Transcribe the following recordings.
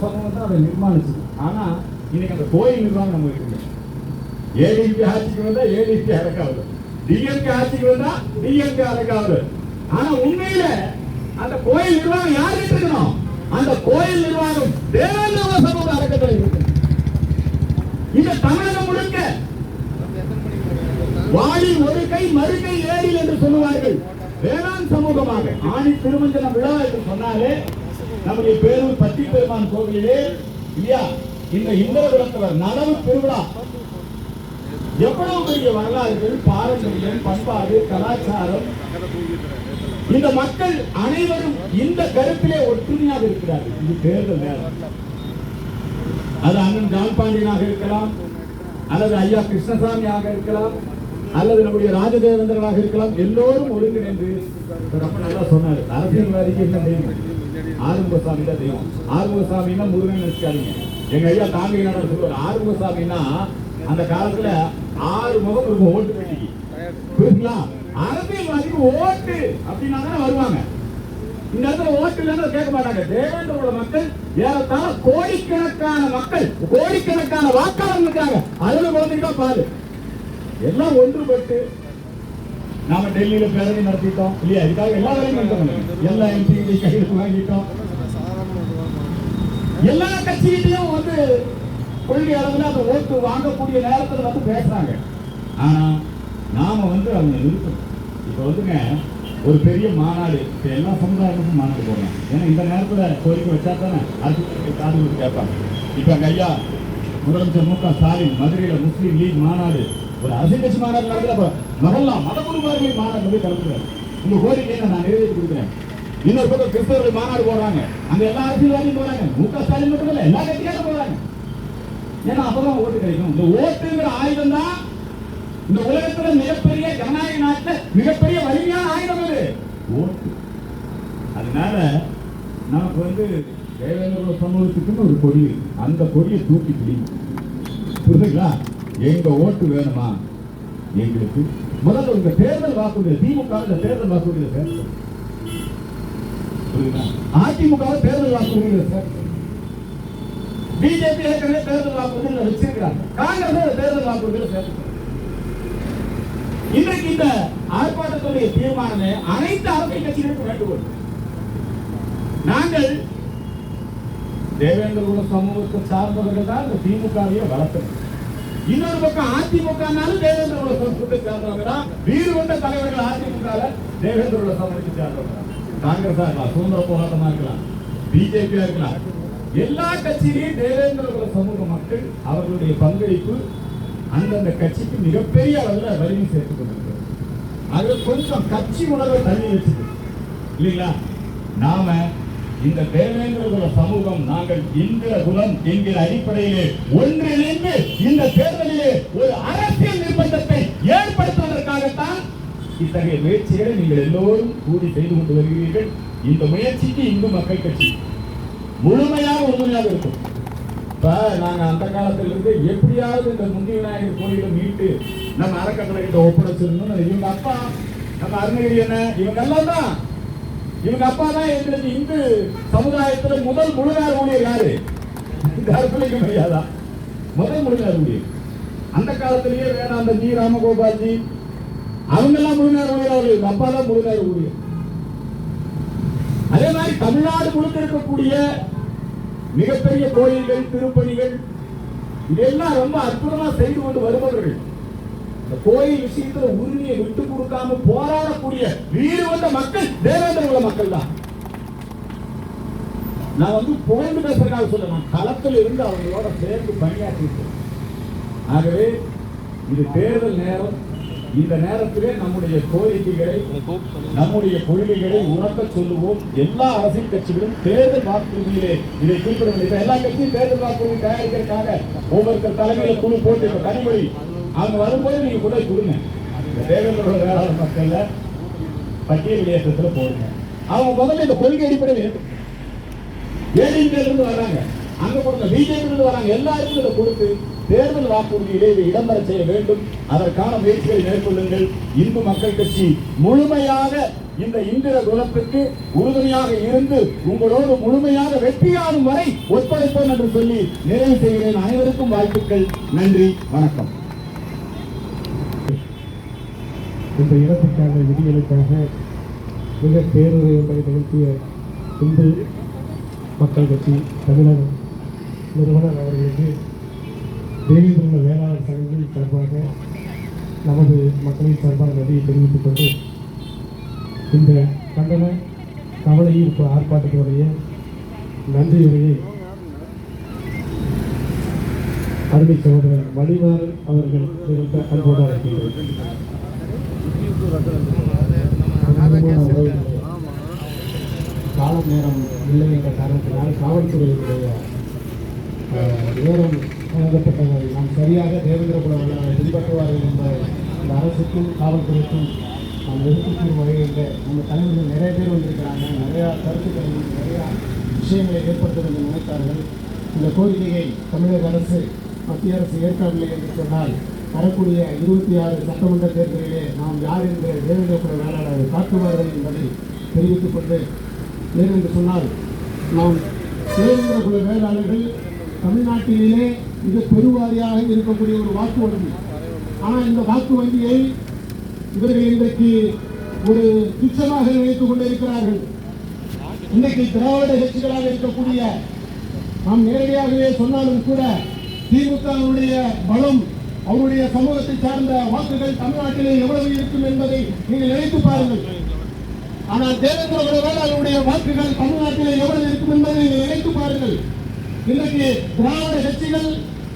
சமூகம் தான் அதை நிர்மாணிச்சது. ஆனா இன்னைக்கு அந்த கோயில் நிர்வாகம் நம்ம இருக்குங்க ஏடிபி ஆட்சிக்கு வந்தா ஏடிபி அடக்காவது டிஎம்கே ஆட்சிக்கு வந்தா டிஎம்கே அடக்காவது ஆனா உண்மையில அந்த கோயில் நிர்வாகம் யார் இருக்கணும் அந்த கோயில் நிர்வாகம் தேவேந்திர சமூக அறக்கட்டளை இருக்கு இந்த தமிழகம் முழுக்க வாழி ஒரு கை மறு கை ஏறில் என்று சொல்லுவார்கள். வேளாண் சமூகமாக. ஆணி திருமஞ்சன விழா என்று சொன்னாலே நம்முடைய பேரூர் பட்டி பெருமான் கோவிலே இல்லையா? இந்த இந்திரகுலத்தவர் நனவு திருவிழா எவ்வளவு பெரிய வரலாறுகள் பாரம்பரியம் பண்பாடு கலாச்சாரம். இந்த மக்கள் அனைவரும் இந்த கருத்திலே ஒற்றுமையாக இருக்கிறார்கள். இது தேர்தல் நேரம் அது அண்ணன் ஜான்பாண்டியனாக இருக்கலாம் அல்லது ஐயா கிருஷ்ணசாமியாக இருக்கலாம் அல்லது நம்முடைய ராஜதேவேந்திரனாக இருக்கலாம். எல்லோரும் ஒருங்கிணைந்து ரொம்ப நல்லா சொன்னாரு. அரசியல்வாதிக்கு என்ன தெய்வம் ஆறுமுகசாமி தான் தெய்வம். ஆறுமுகசாமின்னா முருகன் நினைச்சாதீங்க எங்க ஐயா தாங்க நடர் சொல்லுவார் ஆறுமுகசாமின்னா அந்த காலத்துல ஆறு முகம் இருக்கும் ஓட்டு பெட்டிக்கு. புரியுங்களா அரசியல்வாதிக்கு ஓட்டு அப்படின்னா தானே வருவாங்க. இந்த இடத்துல ஓட்டு இல்லைன்னு கேட்க மாட்டாங்க. தேவேந்திரோட மக்கள் ஏறத்தாழ கோடிக்கணக்கான மக்கள் கோடிக்கணக்கான வாக்காளர் இருக்காங்க அதுல குழந்தைங்க பாரு எல்லாம் ஒன்றுபட்டு நாம டெல்லியில பேரணி நடத்திட்டோம். இல்லையா? இதுக்காக எல்லா வேலையும் பண்ணிட்டோம் எல்லா எம்பி கையில் வாங்கிட்டோம். எல்லா கட்சியிலையும் வந்து கொள்கை அளவில் அந்த ஓட்டு வாங்கக்கூடிய நேரத்தில் வந்து பேசுறாங்க. ஆனா நாம வந்து அவங்க நிறுத்தணும் இப்போ வந்துங்க ஒரு பெரிய மாநாடு இப்போ எல்லா சமுதாயத்துக்கும் மாநாடு போடலாம் ஏன்னா இந்த நேரத்தில் கோரிக்கை வச்சா தானே அரசு காது கொடுத்து கேட்பாங்க. இப்போ அங்கே ஐயா முதலமைச்சர் மு க ஸ்டாலின் மதுரையில் முஸ்லீம் லீக் மாநாடு ஒரு அரசியல் கட்சி மாநாடு நடக்கிறப்ப மகல்லா மத குருமார்கள் மாநாடு போய் கலந்துறாரு உங்க கோரிக்கையை நான் நிறைவேற்றி கொடுக்குறேன். இன்னொரு பக்கம் கிறிஸ்தவர்கள் மாநாடு போடுறாங்க. அங்க எல்லா அரசியல்வாதியும் போறாங்க. மு க ஸ்டாலின் மட்டும் இல்ல எல்லா கட்சியாலும் போறாங்க. ஏன்னா அப்பதான் ஓட்டு கிடைக்கும். இந்த ஓட்டுங்கிற ஆயுதம் தான் இந்த உலகத்துல மிகப்பெரிய ஜனநாயக நாட்டுல மிகப்பெரிய வலிமையான ஆயுதம் அது. ஓட்டு. அதனால நமக்கு வந்து தேவேந்திர சமூகத்துக்குன்னு ஒரு கொடி அந்த கொடியை தூக்கி பிடிக்கும் புரியுதுங்களா எங்க ஓட்டு வேணுமா? எங்களுக்கு. முதல்ல உங்க தேர்தல் வாக்குறுதி திமுக இந்த தேர்தல் வாக்குறுதியை சேர்க்கணும். அதிமுக தேர்தல் வாக்குறுதியை சேர்க்கணும். பிஜேபி ஏற்கனவே தேர்தல் வாக்குறுதியில் வச்சிருக்கிறாங்க. காங்கிரஸ் தேர்தல் வாக்குறுதியில் சேர்க்கணும். இன்றைக்கு இந்த ஆர்ப்பாட்டத்துடைய தீர்மானமே அனைத்து அரசியல் கட்சிகளுக்கும் வேண்டுகோள். நாங்கள் தேவேந்திர சமூகத்தை சார்ந்தவர்கள் தான் இந்த திமுகவையே வளர்த்தது இன்னொரு பக்கம் அதிமுகனாலும் தேவேந்திரோட சமூகத்தை சேர்ந்தவங்க வீடு கொண்ட தலைவர்கள் அதிமுக தேவேந்திரோட சமூகத்தை சேர்ந்தவங்க காங்கிரஸா இருக்கலாம் சுதந்திர போராட்டமா இருக்கலாம் பிஜேபியா இருக்கலாம். எல்லா கட்சியிலையும் தேவேந்திர சமூக மக்கள் அவர்களுடைய பங்களிப்பு அந்தந்த கட்சிக்கு மிகப்பெரிய அளவில் வலிமை சேர்த்துக் கொண்டிருக்கிறது. அது கொஞ்சம் கட்சி உணர்வை தள்ளி வச்சுது இல்லைங்களா? நாம இந்த தேவேந்திர குல சமூகம் நாங்கள் இந்திர குலம் என்கிற அடிப்படையிலே ஒன்றிணைந்து இந்த தேர்தலிலே ஒரு அரசியல் நிர்பந்தத்தை ஏற்படுத்துவதற்காகத்தான் இத்தகைய முயற்சிகளை நீங்கள் எல்லோரும் கூடி செய்து கொண்டு வருகிறீர்கள். இந்த முயற்சிக்கு இந்து மக்கள் கட்சி முழுமையாக உறுதுணையாக இருக்கும். இப்ப நாங்க அந்த காலத்திலிருந்து எப்படியாவது இந்த முந்தி விநாயகர் கோயிலை மீட்டு நம்ம அறக்கட்டளை கிட்ட ஒப்படைச்சிருந்தோம் இவங்க அப்பா நம்ம அருணகிரி என்ன இவங்க எல்லாம் தான் இவங்க அப்பா தான் எங்களுக்கு இந்து சமுதாயத்துல முதல் முழுகார் ஊழியர் யாரு? கருப்புலிங்க மரியாதா முதல் முழுகார் ஊழியர். அந்த காலத்திலேயே வேணாந்த ஜி ராமகோபால்ஜி அவங்க எல்லாம் முழுநேர ஊழியர் இவங்க அப்பா தான் முழுநேர ஊழியர். அதே மாதிரி தமிழ்நாடு முழுக்க இருக்கக்கூடிய மிகப்பெரிய கோயில்கள் திருப்பணிகள் இதெல்லாம் ரொம்ப அற்புதமா செய்து கொண்டு வருபவர்கள். இந்த கோயில் விஷயத்துல உரிமையை விட்டு கொடுக்காம போராடக்கூடிய வீடு வந்த மக்கள் தேவேந்திர உள்ள மக்கள் தான் நான் வந்து புகழ்ந்து பேசுறதுக்காக சொல்ல நான் களத்தில் இருந்து அவங்களோட சேர்ந்து பணியாற்றிருக்கேன் ஆகவே இது தேர்தல் நேரம். இந்த நேரத்திலே நம்முடைய கோரிக்கைகளை நம்முடைய கொள்கைகளை உணர்த்த சொல்லுவோம். எல்லா அரசியல் கட்சிகளும் தேர்தல் வாக்குறுதியிலே இதை குறிப்பிட முடியும் எல்லா கட்சியும் தேர்தல் வாக்குறுதி தயாரிக்கிறதுக்காக ஒவ்வொருத்தர் தலைமையில குழு போட்டு கனிமொழி அவங்க வரும்போது நீங்க கூட கொடுங்க. இந்த வேளாண் மக்கள்ல பட்டியல் ஏற்றத்தில் போடுங்க. அவங்க முதல்ல இந்த கொள்கை அடிப்படையில் ஏற்று ஏடிஎம்கேல இருந்து வர்றாங்க. அங்க கொடுங்க பிஜேபி இருந்து வராங்க எல்லாருக்கும் இதை கொடுத்து தேர்தல் வாக்குறுதியிலே இதை இடம்பெற செய்ய வேண்டும். அதற்கான முயற்சிகளை மேற்கொள்ளுங்கள். இந்து மக்கள் கட்சி முழுமையாக இந்த இந்திர குலத்துக்கு உறுதுணையாக இருந்து உங்களோடு முழுமையாக வெற்றியாகும் வரை ஒத்துழைப்போம் என்று சொல்லி நிறைவு செய்கிறேன். அனைவருக்கும் வாழ்த்துக்கள். நன்றி. வணக்கம். இந்த இடத்துக்கான விதிகளுக்காக மிக பேருரை நிகழ்த்திய இந்து மக்கள் கட்சி தமிழக நிறுவனர் அவர்களுக்கு தேவேந்திர வேளாண் சங்கங்கள் சார்பாக நமது மக்களின் சார்பாக நன்றியை தெரிவித்துக் கொண்டு இந்த கண்டன கவலை ஈர்ப்பு ஆர்ப்பாட்டத்தினுடைய நன்றியுரையை அருமை சகோதரர் மணிமாறன் அவர்கள் நிகழ்த்த அன்போடு அழைக்கின்றேன் காலம் நேரம் இல்லை என்ற காரணத்தினால் காவல்துறையினுடைய நேரம் வழங்கப்பட்டதை நாம் சரியாக தேவேந்திர குல பின்பற்றுவார்கள் என்ற இந்த அரசுக்கும் காவல்துறைக்கும் நாம் எடுத்துக் வகையில் நம்ம தலைவர்கள் நிறைய பேர் வந்திருக்கிறாங்க நிறையா கருத்துக்கள் நிறையா விஷயங்களை ஏற்படுத்த வேண்டும் நினைத்தார்கள் இந்த கோரிக்கையை தமிழக அரசு மத்திய அரசு ஏற்கவில்லை என்று சொன்னால் வரக்கூடிய இருபத்தி ஆறு சட்டமன்ற தேர்தலிலே நாம் யார் என்ற தேவேந்திர குல வேளாளரை காட்டுவார்கள் என்பதை தெரிவித்துக் கொண்டு ஏனென்று சொன்னால் நாம் தேவேந்திர வேளாளர்கள் தமிழ்நாட்டிலே மிக பெருவாரியாக இருக்கக்கூடிய ஒரு வாக்கு வங்கி. ஆனால் இந்த வாக்கு வங்கியை இவர்கள் இன்றைக்கு ஒரு துச்சமாக நினைத்துக் கொண்டிருக்கிறார்கள் இன்றைக்கு திராவிட கட்சிகளாக இருக்கக்கூடிய நாம் நேரடியாகவே சொன்னாலும் கூட திமுகவுடைய பலம் அவருடைய சமூகத்தை சார்ந்த வாக்குகள் தமிழ்நாட்டிலே எவ்வளவு இருக்கும் என்பதை நீங்கள் நினைத்து பாருங்கள். ஆனால் தேவேந்திர குல அவருடைய வாக்குகள் தமிழ்நாட்டிலே எவ்வளவு இருக்கும் என்பதை நீங்கள் நினைத்து பாருங்கள். இன்றைக்கு திராவிட கட்சிகள்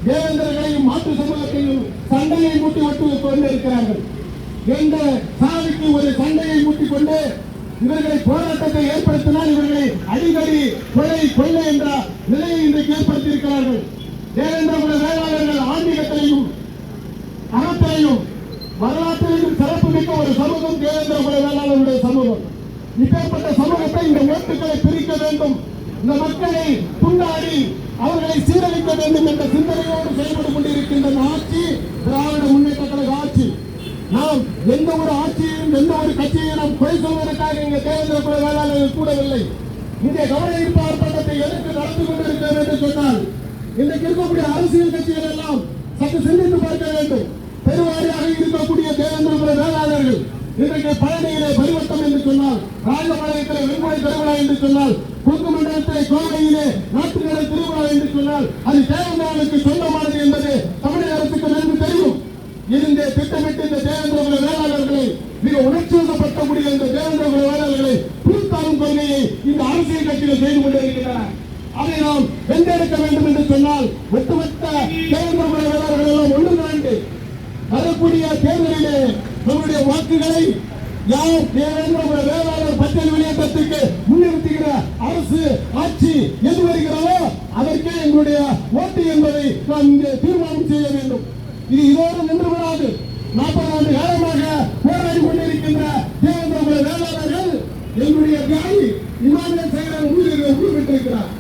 தேவேந்திரர்களையும் மாற்று சமூகத்தையும் சண்டையை மூட்டி ஒட்டு கொண்டிருக்கிறார்கள். எந்த சாதிக்கு ஒரு சண்டையை மூட்டிக் கொண்டு இவர்களை போராட்டத்தை ஏற்படுத்தினால் இவர்களை அடிக்கடி கொலை கொள்ளை என்ற நிலையை இன்றைக்கு ஏற்படுத்தியிருக்கிறார்கள். தேவேந்திர குல வேளாளர்கள் ஆன்மீகத்திலையும் அறத்திலையும் வரலாற்றிலும் சிறப்பு மிக்க ஒரு சமூகம் தேவேந்திர குல வேளாளருடைய சமூகம். இப்பேற்பட்ட சமூகத்தை இந்த ஓட்டுகளை பிரிக்க வேண்டும். இந்த மக்களை துண்டாடி அவர்களை சீரழிக்க வேண்டும் என்ற சிந்தனையோடு செயல்பட்டு கொண்டிருக்கின்ற ஆட்சி திராவிட முன்னேற்ற கழக ஆட்சி. நாம் எந்த ஒரு ஆட்சியையும் எந்த ஒரு கட்சியையும் நாம் குறை சொல்வதற்காக இங்கே தேவேந்திர குல வேளாளர்கள் கூடவில்லை. இங்கே கவன ஈர்ப்பு ஆர்ப்பாட்டத்தை எதற்கு நடந்து கொண்டிருக்கிறோம் என்று சொன்னால் இன்றைக்கு இருக்கக்கூடிய அரசியல் கட்சிகள் எல்லாம் சற்று சிந்தித்து பார்க்க வேண்டும். பெருவாரியாக இருக்கக்கூடிய தேவேந்திர குல வேளாளர்கள் இன்றைக்கு பழனியிலே பரிவர்த்தம் என்று சொன்னால் ராஜபாளையத்திலே வெண்மொழி திருவிழா என்று சொன்னால் கொங்கு மண்டலத்திலே கோவையிலே நாட்டுக்கடை திருவிழா என்று சொன்னால் அது தேவேந்திரனுக்கு சொந்தமானது என்பது தமிழக அரசுக்கு நன்கு தெரியும். இருந்தே திட்டமிட்டு இந்த தேவேந்திர குல வேளாளர்களை மிக உணர்ச்சிவசப்படுத்தக்கூடிய இந்த தேவேந்திர குல வேளாளர்களை புதுத்தாரும் கொள்கையை இந்த அரசியல் கட்சிகள் செய்து கொண்டிருக்கின்றன அதை நாம் வென்றெடுக்க வேண்டும் என்று சொன்னால் ஒட்டுமொத்த தேவேந்திர குல எல்லாம் ஒன்று திரண்டு வரக்கூடிய தேர்தலிலே நம்முடைய வாக்குகளை யார் தேவேந்திரபுர வேளாளர் பட்டியல் வெளியேற்றத்துக்கு முன்னிறுத்துகிற அரசு ஆட்சி எது வருகிறதோ அதற்கே எங்களுடைய ஓட்டு என்பதை நாம் இங்கே தீர்மானம் செய்ய வேண்டும். இது இதோடு நின்று விடாது நாற்பது ஆண்டு காலமாக போராடி கொண்டிருக்கின்ற தேவேந்திர குல வேளாளர்கள் எங்களுடைய தியாகி இமானுவேல் சேகரன் உயிர் உயிர் விட்டிருக்கிறார்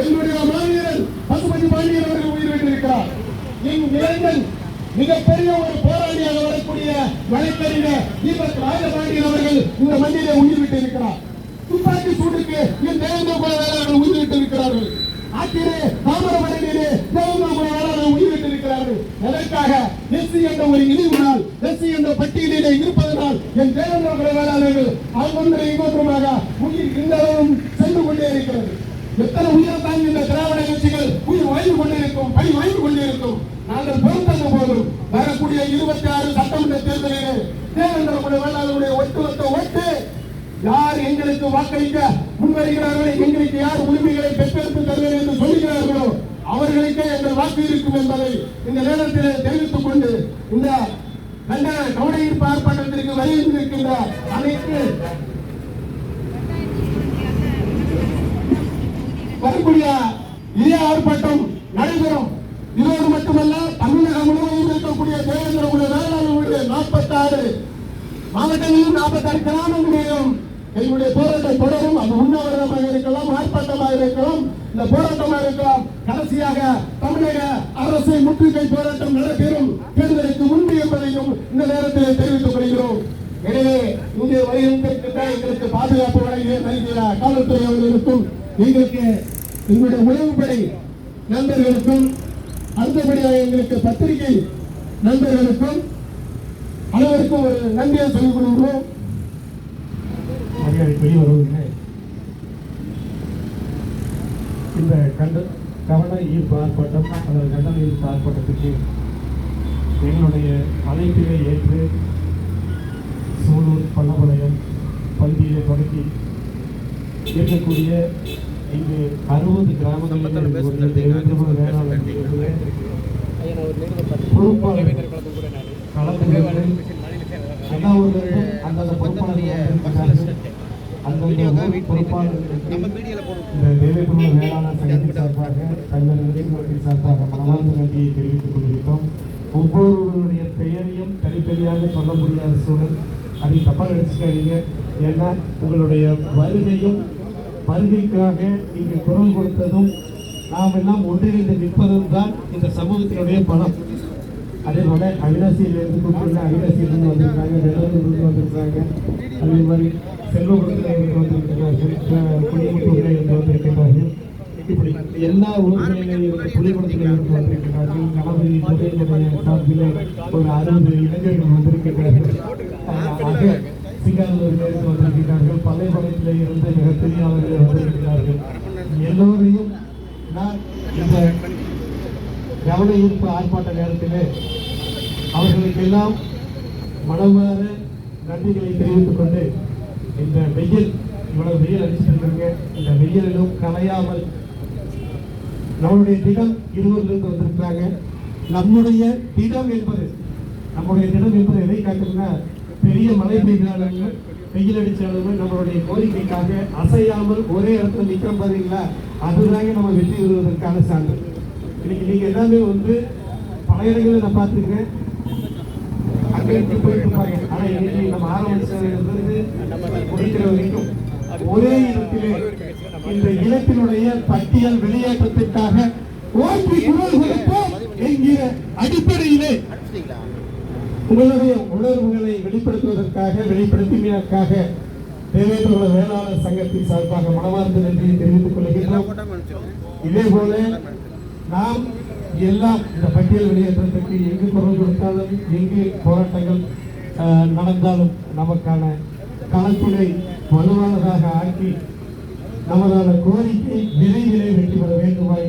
எங்களுடைய மாவீரன் பசுபதி பாண்டியன் அவர்கள் உயிர் விட்டிருக்கிறார் என் இளைஞன் மிகப்பெரிய ஒரு போராளியாக வரக்கூடிய வழக்கறிஞர் தீபக் ராஜபாண்டியன் அவர்கள் இந்த மண்ணிலே உயிர் விட்டிருக்கிறார் துப்பாக்கி சூட்டுக்கு என் தேவேந்திர குல வேளாளர்கள் உயிரிட்டு இருக்கிறார்கள் ஆற்றிலே தாமிரபரணியிலே தேவேந்திர குல வேளாளர்கள் உயிர் இருக்கிறார்கள் எதற்காக? எஸ்சி என்ற ஒரு இழிவுனால் எஸ்சி என்ற பட்டியலிலே இருப்பதனால் என் தேவேந்திர குல வேளாளர்கள் அங்கொன்றை இங்கொன்றுமாக உயிர் இந்த சென்று கொண்டே இருக்கிறது. எத்தனை உயிரை தாங்கி இந்த திராவிட கட்சிகள் உயிர் வாழ்ந்து கொண்டிருக்கும் பணி வாழ்ந்து கொண்டிருக்கும்? நாங்கள் பொறுத்தந்த போதும். வரக்கூடிய இருபத்தி ஆறு சட்டமன்ற தேர்தலிலே தேவேந்திர குல வேளாளருடைய ஒட்டுமொத்த ஓட்டு யார் எங்களுக்கு வாக்களிக்க முன்வருகிறார்கள் எங்களுக்கு யார் உரிமைகளை பெற்றெடுத்து தருவேன் என்று சொல்லுகிறார்களோ அவர்களுக்கே எங்கள் வாக்கு இருக்கும் என்பதை இந்த நேரத்தில் தெரிவித்துக் கொண்டு இந்த கண்டன கவன ஆர்ப்பாட்டத்திற்கு வருகின்றிருக்கின்ற அனைத்து வரக்கூடிய இதே ஆர்ப்பாட்டம் நடைபெறும். இதோடு மட்டுமல்ல தமிழகம் முழுவதும் இருக்கக்கூடிய தேவேந்திர குல வேளாளர்களுடைய நாற்பத்தாறு மாவட்டங்களிலும் நாற்பத்தாறு கிராமங்களிலும் எங்களுடைய போராட்டம் தொடரும். அது உண்ணாவிரதமாக இருக்கலாம் ஆர்ப்பாட்டமாக இருக்கலாம். இந்த போராட்டமாக இருக்கலாம். கடைசியாக தமிழக அரசை முற்றுகை போராட்டம் நடைபெறும் தேர்தலுக்கு உண்டு என்பதையும் இந்த நேரத்தில் தெரிவித்துக் கொள்கிறோம். எனவே இங்கே வருகின்ற எங்களுக்கு பாதுகாப்பு வழங்கிய நல்கிற காவல்துறை அவர்களுக்கும் எங்களுக்கு எங்களுடைய உளவுப்படை நண்பர்களுக்கும் அடுத்தபடியாக எங்களுக்கு பத்திரிகை நண்பர்களுக்கும் அனைவருக்கும் ஒரு நன்றியை சொல்லிக் கொள்கிறோம். மரியாதைக்குரிய வருவதில்லை இந்த கண்ட கவன ஈர்ப்பு ஆர்ப்பாட்டம் அல்லது கண்டன ஈர்ப்பு ஆர்ப்பாட்டத்துக்கு எங்களுடைய அழைப்பினை ஏற்று சூலூர் பள்ளப்பாளையம் பகுதியிலே தொடங்கி இருக்கக்கூடிய இங்கு அறுபது கிராமங்களில் தேவேந்திரபுர வேளாண் பொறுப்பாளர் கலந்து எல்லா ஊர்களிலும் அந்தந்த பொறுப்பாளர்கள். அந்தந்த பொறுப்பாளர்களுக்கு இந்த தேவேந்திர வேளாண் சங்கத்தின் சார்பாக தங்கள் நிலையத்தின் சார்பாக மனமார்ந்த நன்றியை தெரிவித்துக் கொள்கிறோம். ஒவ்வொருவருடைய பெயரையும் தனித்தனியாக சொல்ல முடியாத சூழல். அதை தப்பாக நினைச்சுக்காதீங்க. ஏன்னா உங்களுடைய வருகையும் வருகைக்காக இங்கு குரல் கொடுத்ததும் நாம் எல்லாம் ஒன்றிணைந்து நிற்பதும் தான் இந்த சமூகத்தினுடைய பலம். அதே போல அவினாசியிலிருந்து கூப்பிட்டு அவினாசியிலிருந்து வந்திருக்காங்க வெள்ளூர்லேருந்து வந்திருக்காங்க அதே மாதிரி செல்வகுடத்திலிருந்து வந்திருக்கிறார்கள் குடிமுத்தூரில் வந்திருக்கிறார்கள் இப்படி எல்லா ஊர்களிலும் இருந்து புலிகுளத்தில் வந்திருக்கிறார்கள் கணபதி துறையினுடைய சார்பில் ஒரு அறுபது இளைஞர்கள் வந்திருக்கிறார்கள் ஆக சிங்கானூரில் வந்திருக்கிறார்கள் பள்ளிப்பாளையத்தில் இருந்து மிகப்பெரிய அளவில் வந்திருக்கிறார்கள் எல்லோரையும் நான் இந்த கவன ஈர்ப்பு ஆர்ப்பாட்ட நேரத்திலே அவர்களுக்கெல்லாம் மனமார நன்றிகளை தெரிவித்துக் கொண்டு இந்த வெயில் இவ்வளவு வெயில் அடிச்சிருக்கிறீங்க இந்த வெயிலிலும் கலையாமல் நம்மளுடைய திடம் இருவரிலிருந்து வந்திருக்கிறாங்க. நம்முடைய திடம் என்பது நம்முடைய திடம் என்பது எதை காட்டுதுன்னா பெரிய மழை பெய்தாலும் வெயில் அடிச்சாலும் நம்மளுடைய கோரிக்கைக்காக அசையாமல் ஒரே இடத்துல நிற்கிறோம் பாத்தீங்களா? அதுதாங்க நம்ம வெற்றி பெறுவதற்கான சான்று. இன்னைக்கு நீங்க எல்லாமே வந்து பல இடங்களில் நான் பார்த்துருக்கேன். அங்க போயிட்டு இருப்பாங்க ஆனா இன்னைக்கு நம்ம ஆரம்பிச்சது முடிக்கிற வரைக்கும் ஒரே இடத்திலே இந்த இனத்தினுடைய பட்டியல் வெளியேற்றத்திற்காக ஓட்டி குரல் என்கிற அடிப்படையிலே. உங்களுடைய உணர்வுகளை வெளிப்படுத்துவதற்காக வெளிப்படுத்தினதற்காக தேவேந்திர வேளாளர் சங்கத்தின் சார்பாக மனமார்ந்த நன்றியை தெரிவித்துக் கொள்கின்றோம். இதே போல நாம் எல்லாம் இந்த பட்டியல் வெளியேற்றத்துக்கு எங்கு குரல் கொடுத்தாலும் எங்கு போராட்டங்கள் நடந்தாலும் நமக்கான களத்தினை வலுவானதாக ஆக்கி நமதான கோரிக்கை விரைவிலே வெற்றி பெற வேண்டுமாய்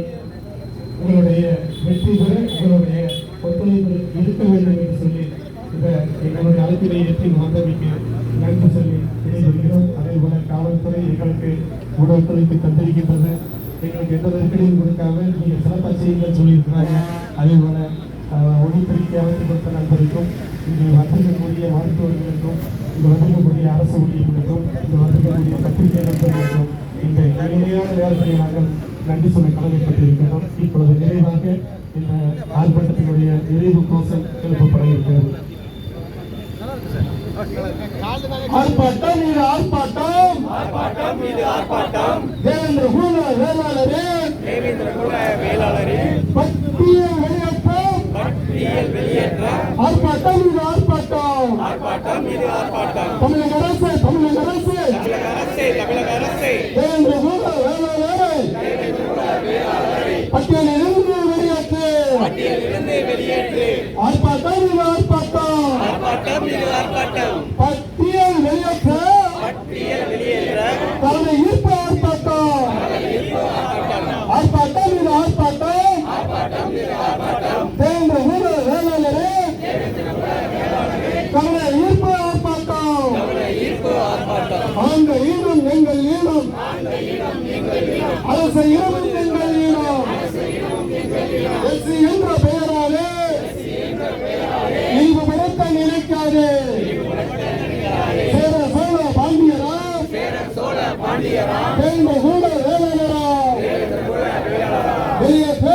உங்களுடைய வெற்றி பெற உங்களுடைய ஒத்துழைப்பு இருக்க வேண்டும் என்று சொல்லி இந்த எங்களுடைய அழைப்பினை ஏற்றி வந்தமைக்கு நன்றி சொல்லி விடைபெறுகிறோம். அதே போல காவல்துறை எங்களுக்கு உடல் ஒத்துழைப்பு தந்திருக்கின்றது. எங்களுக்கு எந்த நெருக்கடியும் கொடுக்காம நீங்கள் சிறப்பாக செய்யுங்கள் சொல்லியிருக்கிறாங்க. அதே போல ஒளிப்பெருக்கி அமைத்து கொடுத்த நண்பருக்கும் இங்கே வந்திருக்கக்கூடிய மருத்துவர்களுக்கும் இங்கே வந்திருக்கக்கூடிய அரசு ஊழியர்களுக்கும் இங்கே வந்திருக்கக்கூடிய பத்திரிகை நண்பர்களுக்கும் இந்த இனிமையான நேரத்தில் நாங்கள் நன்றி சொல்ல கடமைப்பட்டிருக்கிறோம் இப்பொழுது நிறைவாக இந்த ஆர்ப்பாட்டத்தினுடைய நிறைவு கோஷம் எழுப்பப்பட இருக்கிறது. ஆர்ப்பாட்டம் இது ஆர்ப்பாட்டம். ஆர்ப்பாட்டம் இது ஆர்ப்பாட்டம். தேவேந்திர குல வேளாளரே. தேவேந்திர குல வேளாளரே பட்டியல் வெளியேற்றம் பட்டியல் வெளியேற்ற ஆர்ப்பாட்டம் இது ஆர்ப்பாட்டம் ஆர்ப்பாட்டம் இது ஆர்ப்பாட்டம் தமிழக அரசு தமிழக அரசு தமிழக அரசே தமிழக அரசே தேவேந்திர குல வேளாளரே பட்டியலிருந்து வெளியேற்று பட்டியலிருந்து வெளியேற்று ஆர்ப்பாட்டம் இது ஆர்ப்பாட்டம் ஆர்ப்பாட்டம் இது ஆர்ப்பாட்டம் பட்டியல் வெளியேற்ற பட்டியல் வெளியேற்ற தலைமை ஈர்ப்பு ஆர்ப்பாட்டம் ஆர்ப்பாட்டம் இது ஆர்ப்பாட்டம் தேவேந்திர குல வேளாளரே தமிழக ஈர்ப்பு ஆர்ப்பாட்டம் ஆண்ட ஈடும் எங்கள் ஈடும் அரசு ஈடும் எங்கள் ஈடும் எஸ்சி என்ற பெயராலே இழிவுபடுத்த நினைக்காதே. சேர சோழ பாண்டியரா தேர்ந்த கூட வேளாளரா வெளியேற்று